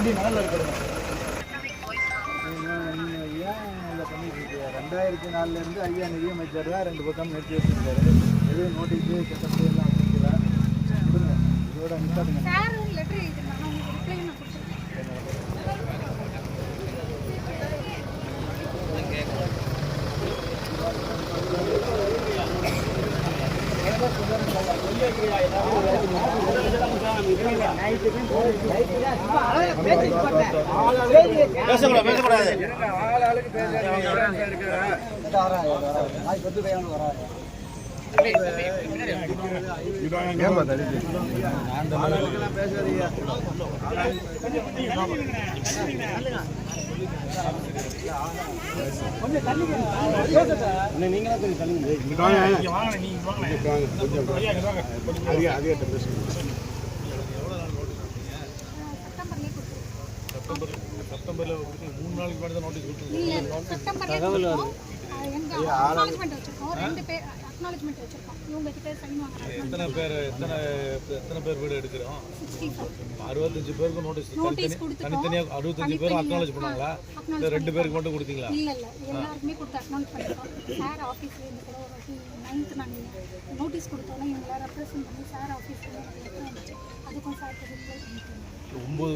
வண்டி மணலில் இருக்கிறது ரெண்டாயிரத்தி நாலுலேருந்து ஐயா நிதியமைச்சர் தான் ரெண்டு பக்கம் நிறுத்தி வச்சிருக்காரு எதுவும் நோட்டீஸு கட்டப்பட்டு எல்லாம் கொடுக்கல கொடுங்க இதோட நிப்பாட்டுங்க சார் ஒரு லெட்டர் எழுதிருந்தாங்க உங்களுக்கு ரிப்ளை நான் கொடுத்துருக்கேன் பேசக்கூடாது பேசக்கூடாது ஆள் நீங்க செப்டம்பர்ல மூணு முன்னாடி தான் நோட்டீஸ் கொடுத்துருக்கோம் அக்னாலஜ்மெண்ட் வச்சுருக்கோம். இவங்க கிட்ட சைன் வாங்குறாங்க எத்தனை பேர் எத்தனை எத்தனை பேர் வீடு எடுக்கிறோம்? அறுபத்தஞ்சு பேருக்கு நோட்டீஸ் நோட்டீஸ் தனித்தனியாக அறுபத்தஞ்சு பேரும் அக்னாலேஜ் பண்ணாங்களா இல்லை ரெண்டு பேருக்கு மட்டும் கொடுத்தீங்களா? இல்லை இல்லை எல்லாருக்குமே கொடுத்து அக்னாலஜ் பண்ணிட்டோம். சார் ஆஃபீஸில் இருந்து கூட ஒரு வாட்டி நைன்த்து நாங்கள் நோட்டீஸ் கொடுத்தோன்னே இவங்கள ரெப்ரசன்ட் பண்ணி சார் ஆஃபீஸில் வந்துச்சு அதுக்கும் சார் ரிப்ளை ஒம்பது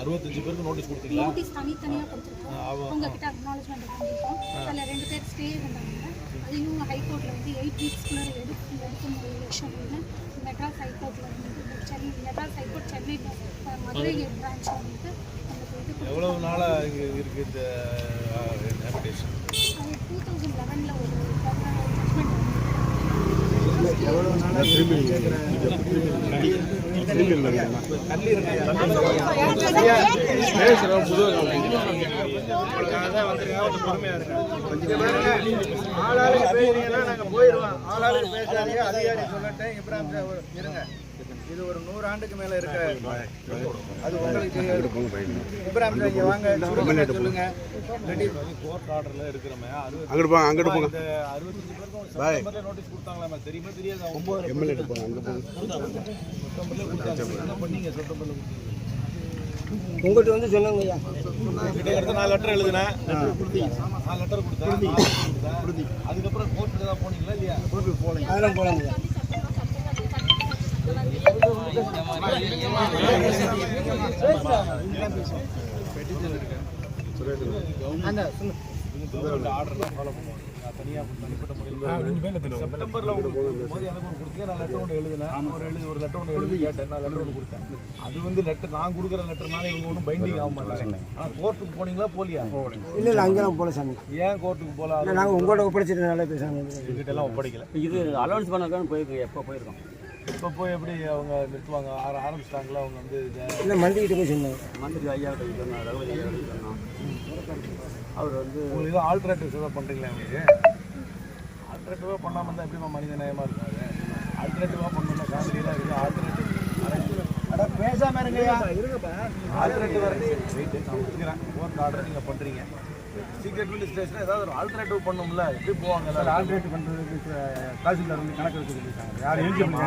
அறுபத்தஞ்சு பேருக்கு நோட்டீஸ் கொடுத்தீங்களா? நோட்டீஸ் தனித்தனியாக கொடுத்துருக்கோம். உங்ககிட்ட அக்னாலஜ்மெண்ட் பண்ணியிருக்கோம் அதில் ரெண்டு பேர் ஸ்டே இவங்க ஹைகோர்ட்டில் எடுத்து எயிட் வீக்ஸ்க்குள்ளே எடுக்க எடுக்க மெட்ராஸ் ஹைகோர்ட்டில் வந்து Chennai Madras high court Chennai Madurai branch வந்து எவ்வளவு நாளாக இங்கே இருக்குது இந்த ஹேபிடேஷன் அது டூ தௌசண்ட் லெவனில் ஒரு ஜட்மெண்ட் எவ்வளோ கேட்குறேன் ஆளாளுக்கு பேசாதீங்க அதிகாரி சொல்லட்டேன். ஒரு- இருங்க. இது ஒரு நூறு ஆண்டுக்கு மேல இருக்க அது உங்களுக்கு இப்ராஹிம் சார் இங்க வாங்க. சொல்லுங்க ரெடி. கோர்ட் ஆர்டரில் இருக்கிறோமே அங்கிட்டு போங்க அங்கிட்டு போங்க. அறுபத்தஞ்சு பேருக்கும் நோட்டீஸ் கொடுத்தாங்களா தெரியுமா தெரியாது? எம்எல்ஏ போங்க அங்கே போங்க. செப்டம்பர்ல கொடுத்தாங்க. என்ன பண்ணீங்க செப்டம்பர்ல கொடுத்தீங்க? உங்கள்கிட்ட வந்து சொல்லுங்க ஐயா கிட்டத்தட்ட நான் லெட்டர் எழுதினேன் நான் லெட்டர் கொடுத்தேன். அதுக்கப்புறம் கோர்ட்டுக்கு தான் போனீங்களா இல்லையா அதெல்லாம் போலாங்க ஆர்டர்லாம் ஃபாலோ பண்ணுவாங்க. நான் தனியாக தனிப்பட்ட முறையில் செப்டம்பரில் உங்களுக்கு எனக்கு ஒன்று கொடுத்தீங்க. நான் லெட்டர் ஒன்று எழுதினேன். ஒரு எழுதி ஒரு லெட்டர் ஒன்று எழுதி கேட்டேன். நான் லெட்டர் ஒன்று கொடுத்தேன். அது வந்து லெட்டர் நான் கொடுக்குற லெட்டர்னால இவங்க ஒன்றும் பைண்டிங் ஆக மாட்டாங்க. ஆனால் கோர்ட்டுக்கு போனீங்களா? போலியா இல்லை இல்லை அங்கெல்லாம் போல சாமி. ஏன் கோர்ட்டுக்கு போகலாம் நாங்கள் உங்களோட ஒப்படைச்சிட்டு நல்லா பேசுகிறாங்க எங்கிட்ட எல்லாம் ஒப்படைக்கல. இது அலௌன்ஸ் பண்ணதான் போயிருக்கு. எப்போ போயிருக்கோம்? இப்போ போய் எப்படி அவங்க நிறுத்துவாங்க? ஆர ஆரம்பிச்சிட்டாங்களா? அவங்க வந்து இல்லை போய் சொன்னாங்க. மந்திரி ஐயா கிட்ட சொன்னோம் ரகுபதி ஐயா கிட்ட சொன்னோம் அவர் வந்து உங்களுக்கு எதுவும் ஆல்ட்ரேட்டிவ்ஸ் எதாவது பண்ணுறீங்களா உங்களுக்கு ஆல்ட்ரேட்டிவாக பண்ணாமல் இருந்தால் எப்படிமா மனித நேயமாக இருக்காது ஆல்ட்ரேட்டிவாக பண்ணணும்னா ஃபேமிலியெலாம் இருக்குது ஆல்ட்ரேட்டிவ் அட பேசாம இருங்கய்யா. ஆல்ட்ரேட்டிவ் வெயிட் நான் கொடுக்குறேன் கோர்ட் ஆர்டர் நீங்கள் பண்ணுறீங்க சீக்ரெட் வந்து ஸ்டேஷன் ஏதாவது ஒரு ஆல்ட்ரேட்டிவ் பண்ணும்ல? எப்படி போவாங்க எல்லாரும் ஆல்ட்ரேட் பண்ணுறதுக்கு தாசில்தார் வந்து கணக்கு வச்சுட்டு இருக்காங்க. யார் எலிஜிபிள்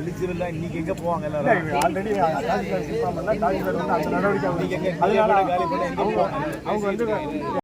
எலிஜிபிளாக இன்னைக்கு எங்கே போவாங்க எல்லாரும்? ஆல்ரெடி தாசில்தார் தாசில்தார் வந்து அந்த நடவடிக்கை இன்னைக்கு எங்கே அதனால காலி பண்ண எங்கே போவாங்க? அவங்க வந்து